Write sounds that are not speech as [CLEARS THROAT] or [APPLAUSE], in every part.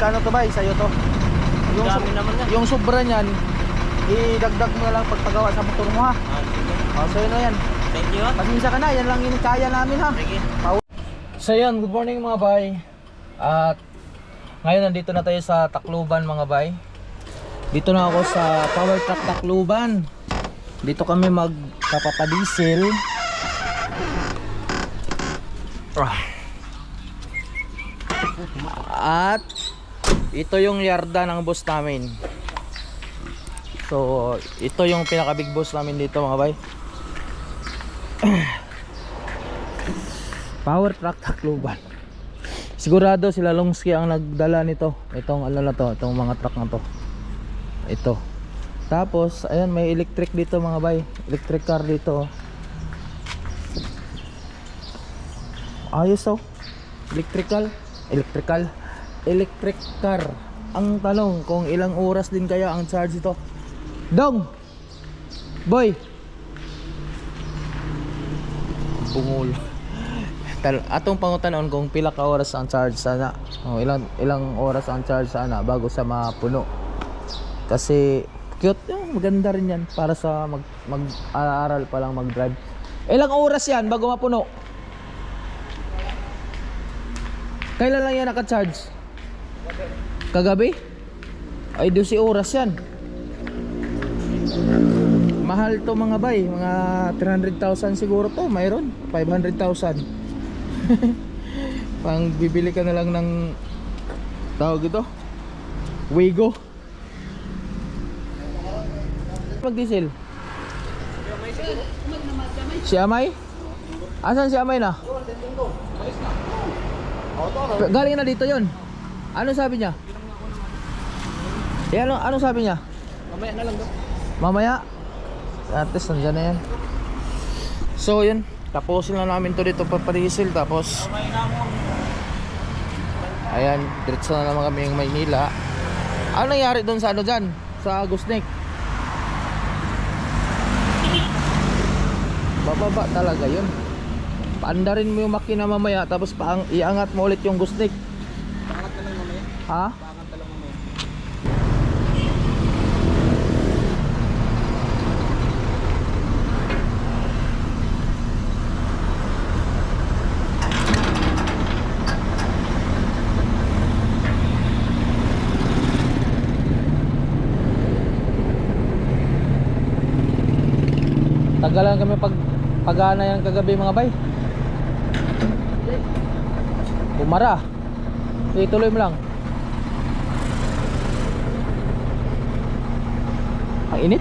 magkano to ba? Sa'yo to. Yung, Dami naman yan. yung sobra niyan, idagdag mo na lang pagpagawa sa motor mo ha. Ah, sige. O, so yun na yan. Thank you ah. Pasensya ka na, yan lang yung kaya namin ha. Sige. So yun, good morning mga bay. At ngayon nandito na tayo sa Tacloban mga bay. Dito na ako sa Power Truck Tacloban. Dito kami magpapapadiesel. Ah. At ito yung yarda ng boss namin. So, ito yung pinaka big boss namin dito mga bay. [CLEARS THROAT] Power Truck Tacloban. Sigurado sila Longski ang nagdala nito. Itong ano na to, itong mga truck na to. Ito. Tapos, ayan may electric dito mga bay. Electric car dito. oh. Ayos oh. Electrical. Electrical. Electric car. Ang tanong kung ilang oras din kaya ang charge ito. Dong! Boy! Bungol. Atong pangutanon kung pila ka oras ang charge sana. Oh, ilang ilang oras ang charge sana bago sa mapuno. Kasi cute, eh, maganda rin 'yan para sa mag mag-aaral pa lang mag-drive. Ilang oras 'yan bago mapuno? Kailan lang yan naka-charge? Kagabi? Ay, 12 oras yan. Mahal to mga bay, mga 300,000 siguro to, mayroon 500,000. [LAUGHS] Pang bibili ka na lang ng tawag ito. Wigo. Mag-diesel. Si Amay? Asan si Amay na? Galing na dito yon. Ano sabi niya? Eh, ano, ano sabi niya? Mamaya na lang daw. Mamaya At least nandyan na yan So yun Tapusin na namin to dito papadisil Tapos Ayan Diretso na naman kami yung Maynila Ano nangyari doon sa ano dyan? Sa Agusnik Bababa talaga yun Paandarin mo yung makina mamaya Tapos paang, iangat mo ulit yung Gusnik Pangat na lang mamaya. Ha? Tagalan kami pag pagana yan kagabi mga bay. Bumara. Sige, tuloy mo lang. Ang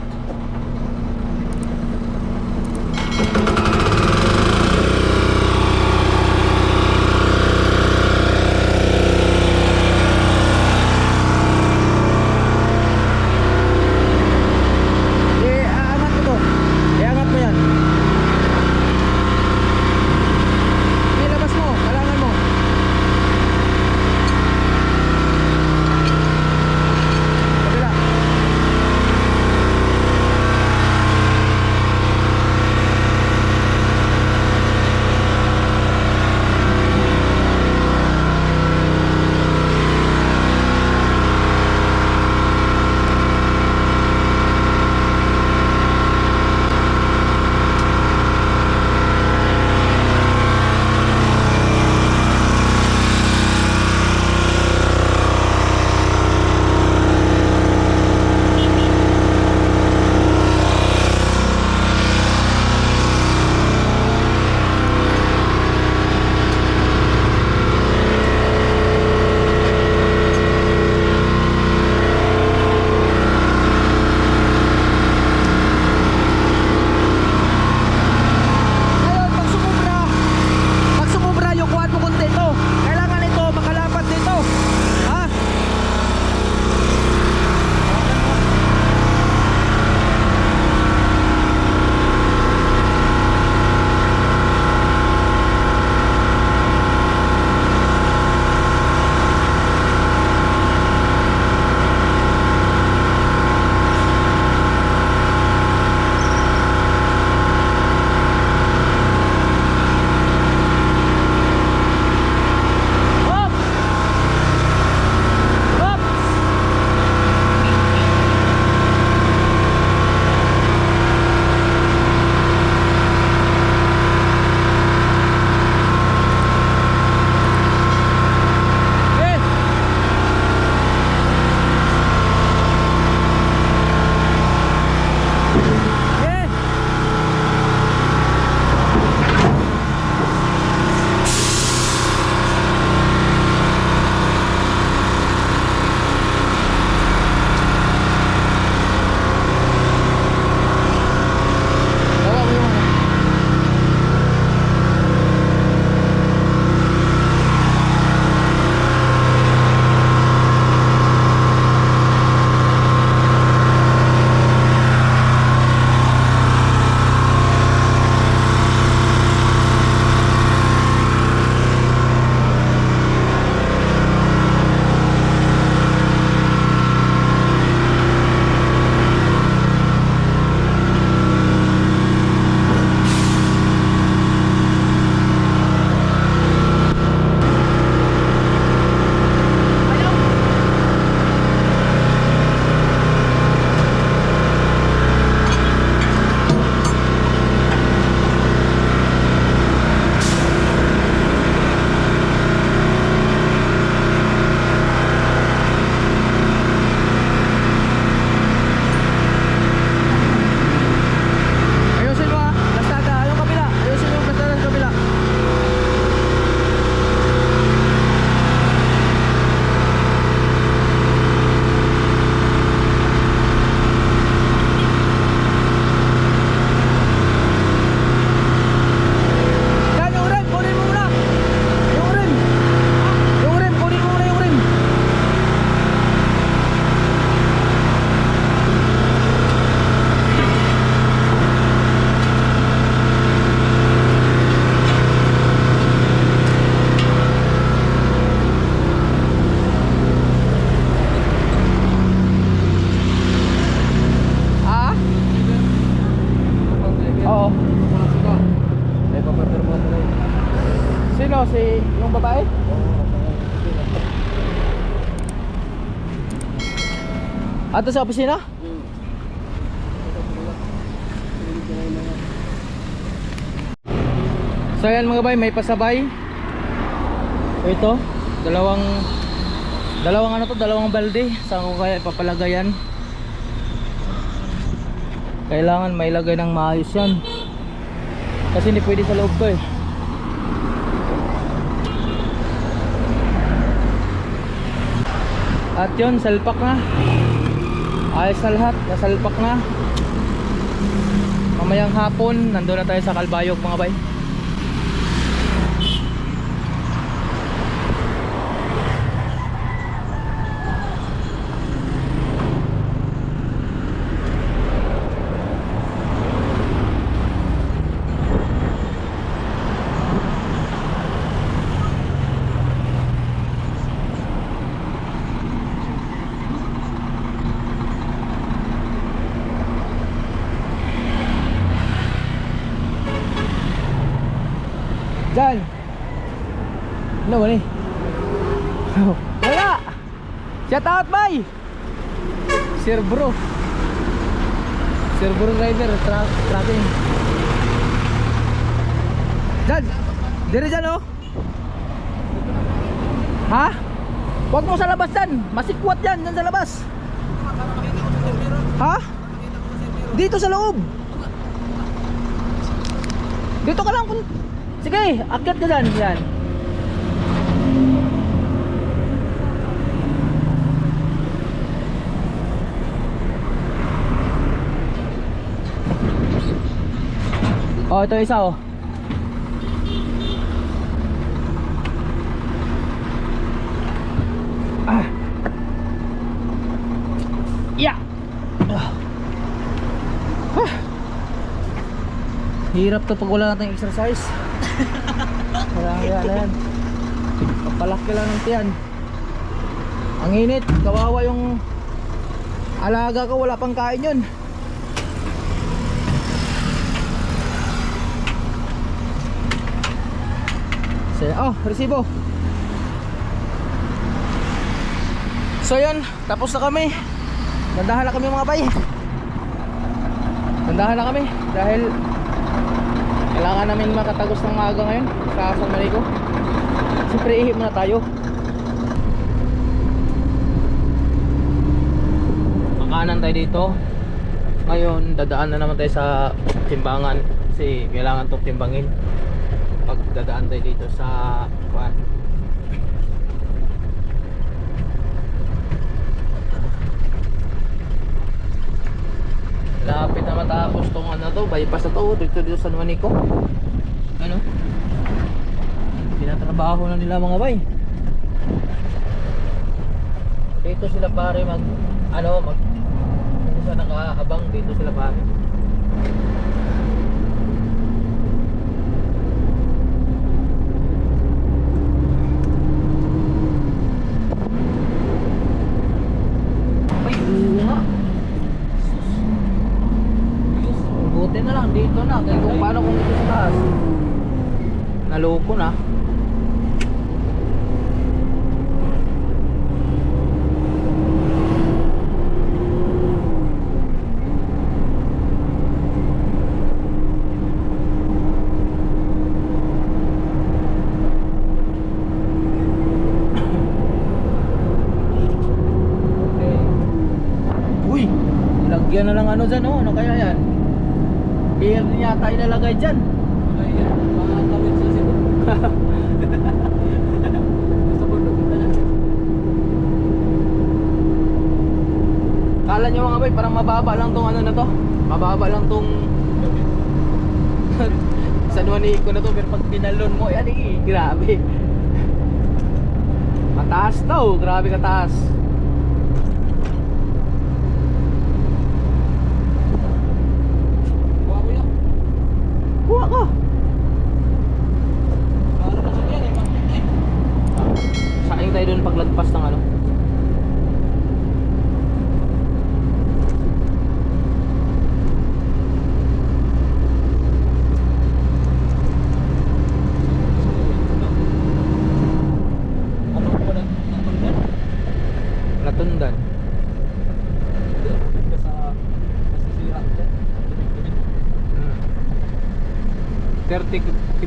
Ato sa opisina? So ayan mga bay, may pasabay. Ito, dalawang dalawang ano to, dalawang balde. Saan ko kaya ipapalagayan? Kailangan may lagay ng maayos yan. Kasi hindi pwede sa loob to eh. At yun, salpak na. Ayos na lahat, nasalpak na. Mamayang hapon, nandun na tayo sa Kalbayog mga bay. Diyan! Ano ba ni? Wala! Shout out bay! Sir bro Sir bro driver tra tracking Diyan! Dire dyan oh! Ha? Huwag mo sa labas dyan! Masikwat yan! Dyan sa labas! Ha? Dito sa loob! Dito ka lang kung... Sige, akyat ka dyan. Yan. Oh, ito isa oh. Hirap to pag wala nating exercise. [LAUGHS] Kaya kaya na yan. Papalaki lang ng tiyan. Ang init, kawawa yung alaga ko, wala pang kain yun. Oh, resibo. So yun, tapos na kami. Gandahan na kami mga bay. Gandahan na kami dahil kailangan namin makatagos ng maaga ngayon sa San Marico. Siyempre ihip muna tayo. Makanan tayo dito. Ngayon dadaan na naman tayo sa timbangan kasi kailangan tong timbangin. Pag dadaan tayo dito sa Lapit na matapos tong ano to, bypass na to, dito dito sa Nuanico. Ano? Tinatrabaho na nila mga bay. Dito sila pare mag ano mag dito sa nakaabang dito sila pare. Ay, oo nga. Buti na lang dito na. Kaya kung paano kung dito sa taas. Naloko na. Okay. Uy! Lagyan na lang ano dyan oh. Ano kaya yan? Beer din yata ilalagay dyan. Mga tawid sa Cebu. [LAUGHS] Bundok na lang. Kala nyo mga bay, parang mababa lang tong ano na to. Mababa lang tong [LAUGHS] San Juanico na to. Pero pag pinalon mo, yan eh, grabe. Mataas daw, grabe kataas. Kuha ko yun. Kuha ka. Para na sa yan eh. Bakit eh? Saing tayo dun paglagpas ng ano.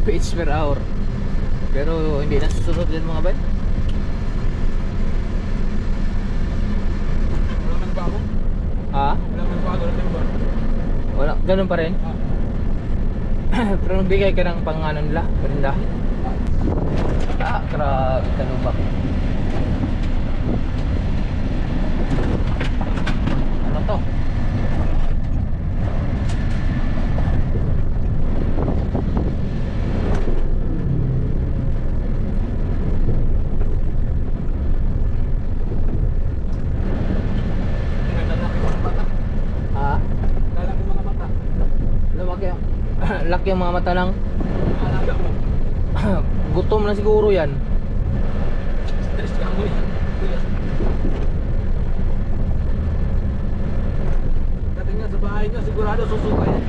30 kph per hour. Pero hindi na susunod yan mga bay. Wala man bago. Ha? Wala man bago na timba. Wala, ganun pa rin. Ah. [CLEARS THROAT] Pero nagbigay ka ng pang ano nila, parinda. Ah, grabe, kalubak. Ano to? Ang ganda laki mga mata. Ah, Lalaki mga mata. lumaki ang laki ang mga mata ng [CLEARS THROAT] gutom na siguro yan. Stress ka mo yan. Dating nga sa bahay niya, sigurado susuka yan.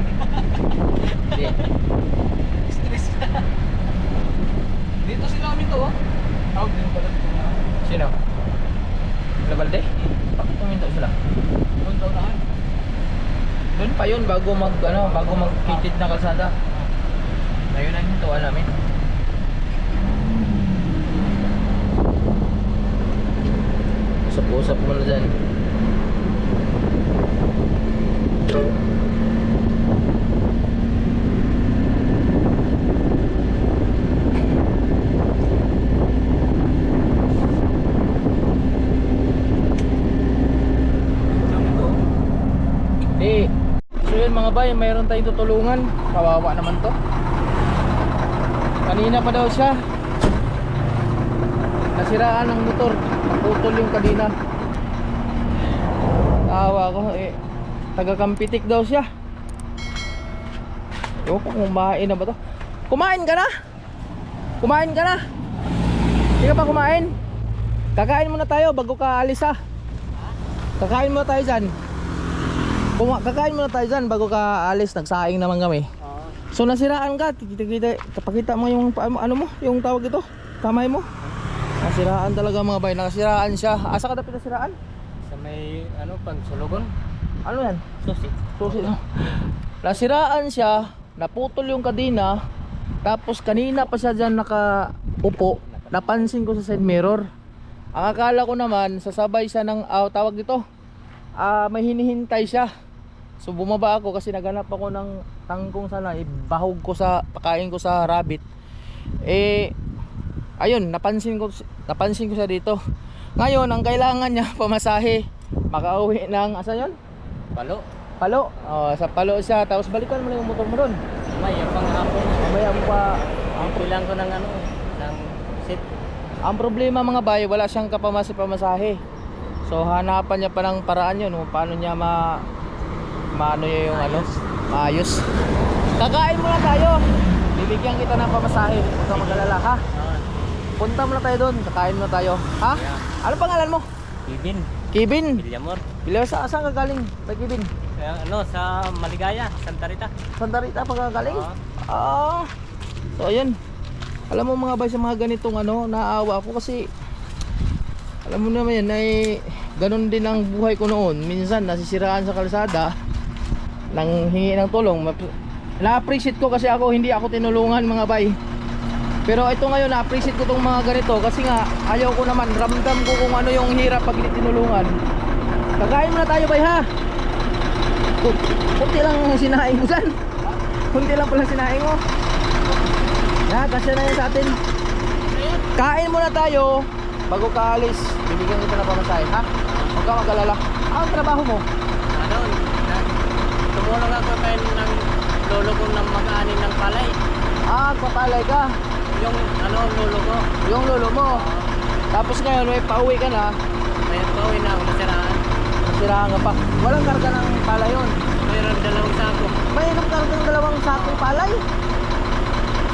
Stress ka. Dito sila kami to, oh. Tawag din pala. Sino? Labalde? Bakit puminto sila? Daw na. Doon pa yun bago mag ano, bago magkitid na kalsada. Ngayon ang hintuan namin. Usap-usap mo na dyan. Kami to. Di. So yun mga bay, mayroon tayong tutulungan. Kawawa naman to. Kanina pa daw siya. Nasiraan ng motor. Naputol yung kadina. Tawa ko eh. Taga Kampitik daw siya. Ewan kumain na ba to. Kumain ka na? Kumain ka na? Hindi ka pa kumain? Kakain muna tayo bago ka alis ha. Kakain muna tayo dyan. Kuma kakain muna tayo dyan bago ka alis. Nagsaing naman kami. Oo. So nasiraan ka. Kita, kita, kapakita mo yung ano mo, yung tawag ito. Kamay mo. Nasiraan talaga mga bay. Nakasiraan siya. Asa ka dapat nasiraan? Sa may, ano, pansulugon. Ano yan? Susi. Susi? Nasiraan siya. Naputol yung kadina. Tapos kanina pa siya dyan nakaupo. Napansin ko sa side mirror. Ang akala ko naman, sasabay siya ng, ah, tawag dito, ah, may hinihintay siya. So bumaba ako kasi naghanap ako ng tangkong sana, ibahog ko sa, pakain ko sa rabbit. Eh, ayun, napansin ko, napansin ko siya dito. Ngayon, ang kailangan niya, [LAUGHS] pamasahe, makauwi ng, asa yun? Palo. Palo. Oh, sa palo siya, tapos balikan mo lang yung motor mo doon. May, yung panghapon. Mamaya pa, Ang bilang ko ng ano, ng seat. ang problema mga bay, wala siyang kapamasi-pamasahe. So hanapan niya pa ng paraan yun, kung paano niya ma maano niya yung ano, maayos. Kakain muna tayo. Bibigyan kita ng pamasahe. Huwag kang mag-alala, ha? Punta muna tayo doon, kakain muna tayo. Ha? Ano pangalan mo? Ibin. Kevin. Bilyamor. Bila sa saan ka galing? Kay Kevin. Kaya ano, sa Maligaya, Santa Rita. Santa Rita pa ka galing? Ah. So ayun. Alam mo mga bay sa mga ganitong ano, naawa ako kasi alam mo naman yan ay ganun din ang buhay ko noon. Minsan nasisiraan sa kalsada nang hingi ng tulong. Na-appreciate ko kasi ako hindi ako tinulungan mga bay. Pero ito ngayon na-appreciate ko tong mga ganito kasi nga ayaw ko naman ramdam ko kung ano yung hirap pag hindi tinulungan. Kakain muna tayo bay ha. Kun- Kunti lang sinaing mo dyan. Kunti lang pala sinaing mo. Na, kasya na yan sa atin. Kain muna tayo bago ka alis. Bibigyan kita ng pamasahe, ha? Huwag ka mag-alala. Ah, ang trabaho mo? Ano, na, tumulong ako kay ng lolo ko ng mag-anin ng palay. Ah, papalay ka. Yung ano, lolo ko. Yung lolo mo. Tapos ngayon, may pauwi ka na. May pauwi na ako nasiraan. Nasiraan ka pa. Walang karga ng palay yun. Mayroon dalawang sako. May karga ng dalawang sakong palay.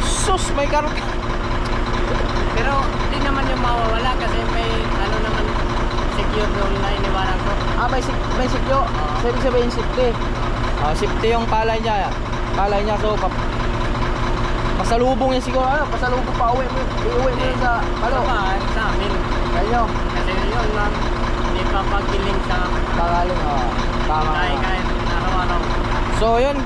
Sus, may karga. Pero naman yung mawawala kasi may ano naman secure doon na iniwanan ko. Ah, may, may sikyo. Sabi sabihin safety. Ah, safety yung palay niya. Palay niya so pap pasalubong niya siguro ano, pasalubong pa uwi mo. Iuwi mo sa palo. ba sa amin? Kayo. Kasi yun ma'am, hindi pa pagiling sa Kagaling oh. Tama. kahit kahit araw-araw. So yun.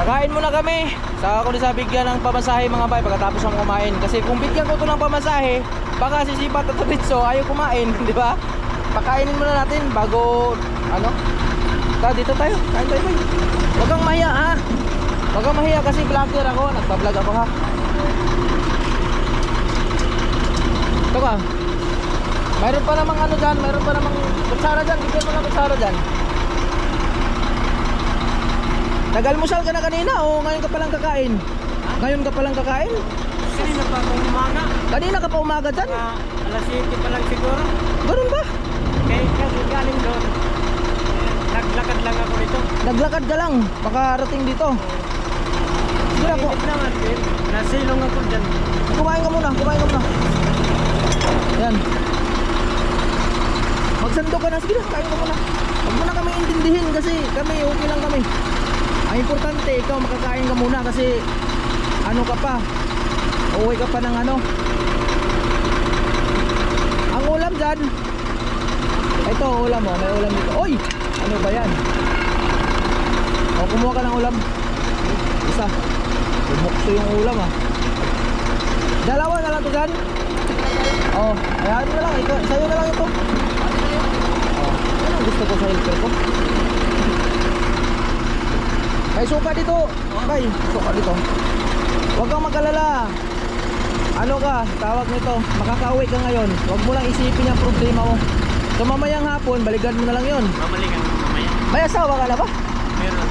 Kakain muna kami. Saka ko sa bigyan ng pamasahe mga bay pagkatapos ng kumain. Kasi kung bigyan ko to ng pamasahe, baka sisipat at bitso ayaw kumain, [LAUGHS] di ba? Pakainin muna natin bago ano? Ta dito tayo. Kain tayo bay. Huwag kang mahiya ha. Huwag kang mahiya kasi vlogger ako. Nagpa-vlog ako ha. Ito ka. Mayroon pa namang ano dyan, mayroon pa namang kutsara dyan. Bigyan mo ng kutsara dyan. Nag-almusal ka na kanina o ngayon ka palang kakain? Ngayon ka palang kakain? Kanina pa akong umaga. Kanina ka pa umaga dyan? Mga alas 7 pa lang siguro. Ganun ba? Kaya kasi galing doon. Naglakad lang ako dito. Naglakad ka lang, makarating dito. Sige Mainit naman. eh. Nasilong ako dyan. kumain ka muna, kumain ka muna. Yan. Magsando ka na, sige na, kain ka muna. Huwag mo na kami intindihin kasi kami, okay lang kami. Ang importante, ikaw makakain ka muna kasi ano ka pa, uuwi ka pa ng ano. Ang ulam dyan, ito ulam oh, may ulam dito. Oy! Ano ba yan? O, kumuha ka ng ulam. Isa. Bumukso yung ulam ah. Dalawa na lang to dyan? Oh, ayan na lang. Ito, sa'yo na lang ito. Oh, ang gusto ko sa helper ko. May suka dito. Bay, suka dito. Huwag kang mag-alala. Ano ka, tawag nito, makakauwi ka ngayon. Huwag mo lang isipin yung problema mo. So mamayang hapon, balikan mo na lang yon. Mamalikan ko mamaya. May asawa ka na ba? Meron.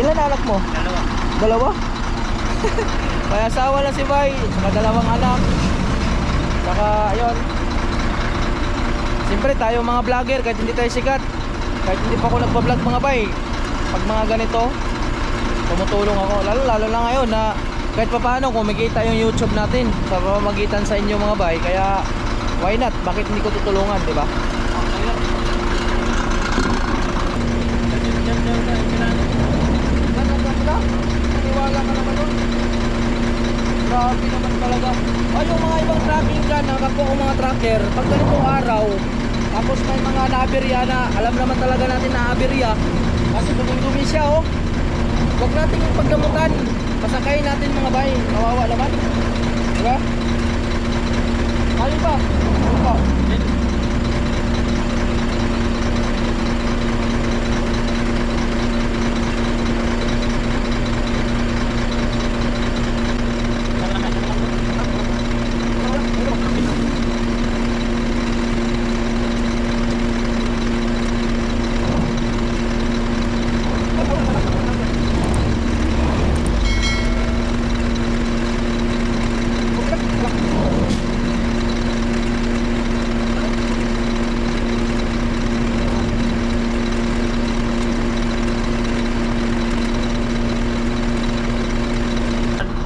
Ilan na anak mo? Dalawa. Dalawa? [LAUGHS] May asawa na si Bay, saka dalawang anak. Saka, ayun. Siyempre tayo mga vlogger, kahit hindi tayo sikat, kahit hindi pa ako nagpa-vlog mga bay, pag mga ganito, tumutulong ako. Lalo, lalo na ngayon na kahit pa paano kumikita yung YouTube natin sa pamamagitan sa inyo mga bay, kaya why not? Bakit hindi ko tutulungan, di ba? Ka. Grabe naman talaga. Ay, yung mga ibang tracking dyan, nakapo ang mga tracker, pag ganitong araw, tapos may mga naaberya na, alam naman talaga natin na aberya, kasi duming-dumi siya, oh. Huwag natin yung pagdamutan. Pasakayin natin mga bay. Kawawa naman. Diba? Ayun pa. Ayun pa.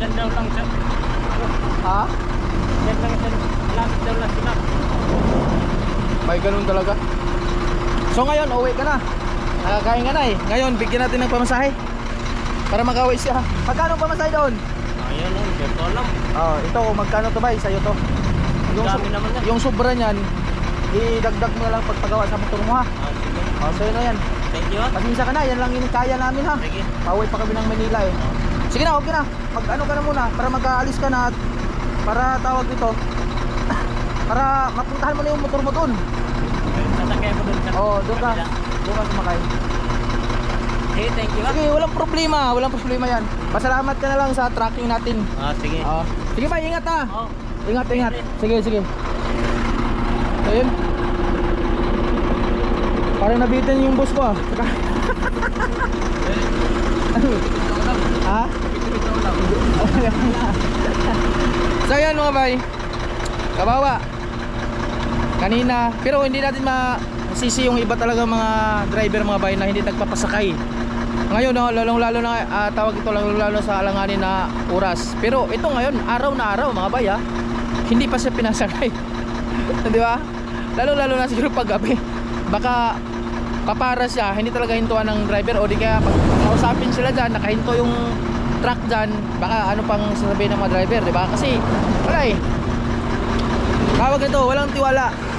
Dyan daw lang siya. Ha? Dyan lang siya. Malapit daw lang sila. May ganun talaga. So ngayon, uwi ka na. Nakakain ka na eh. Ngayon, bigyan natin ng pamasahe. Para makauwi siya. Magkano pamasahe doon? Ayun, oh, hindi ko alam. Oh, ito magkano to ba? Sa'yo to. Yung, Dami naman yan. yung sobra niyan, idagdag mo na lang pagpagawa sa motor mo ha. Ah, sige. Oh, sa'yo na yan. Thank you. ah. Pasensya ka na, yan lang yung kaya namin ha. Sige. Pauwi pa kami ng Manila eh. Sige na, okay na. Mag ano ka na muna para mag-aalis ka na at para tawag dito. [COUGHS] para mapuntahan mo na yung motor mo doon. Sasakay ko doon Oh, doon ka. Doon ka sumakay. Sige, thank you. Sige, walang problema, walang problema yan. Pasalamat ka na lang sa tracking natin. Ah, sige. Ah, sige ba, ingat ha. Oh. Ingat, ingat. Sige, sige. So yun. Parang nabitin yung boss ko ah. Saka... [LAUGHS] Ha? [LAUGHS] so yan mga bay. Kabawa. Kanina, pero hindi natin masisi yung iba talaga mga driver mga bay na hindi nagpapasakay. Ngayon, no, lalong lalo na ah, tawag ito lalong lalo sa alanganin na oras. Pero ito ngayon, araw na araw mga bay ha, hindi pa siya pinasakay. [LAUGHS] Di ba? Lalo lalo na siguro pag gabi. Baka papara siya, hindi talaga hintuan ng driver o di kaya pag kausapin sila dyan, nakahinto yung truck dyan, baka ano pang sasabihin ng mga driver, di ba? Kasi wala eh. Tawag nito, walang tiwala.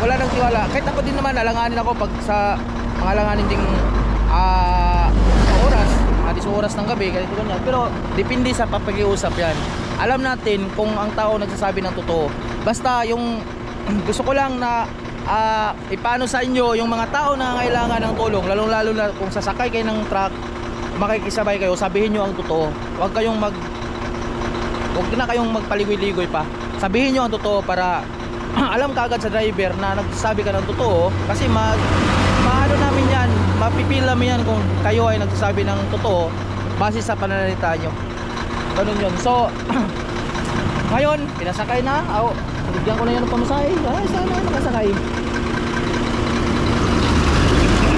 Wala nang tiwala. Kahit ako din naman, alanganin ako pag sa mga alanganin ding ah, oras, mga is oras ng gabi, ganito ganyan. Pero depende sa papag-iusap yan. Alam natin kung ang tao nagsasabi ng totoo. Basta yung [CLEARS THROAT] gusto ko lang na ah, ipano sa inyo yung mga tao na kailangan ng tulong, lalong lalo na kung sasakay kayo ng truck, makikisabay kayo, sabihin nyo ang totoo. Huwag kayong mag Huwag na kayong magpaligoy-ligoy pa. Sabihin nyo ang totoo para [CLEARS THROAT] alam kaagad sa driver na nagsasabi ka ng totoo kasi mag maano namin yan, mapipil namin yan kung kayo ay nagsasabi ng totoo base sa pananalita nyo. Ganun yun. So, [CLEARS THROAT] ngayon, pinasakay na. Aw, bigyan ko na yan ng pamasahe. Ay, sana nakasakay.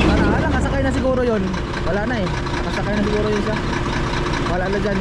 Sana, nakasakay na siguro yun. Wala na eh. Nakasakay na siguro yun siya. Wala na dyan.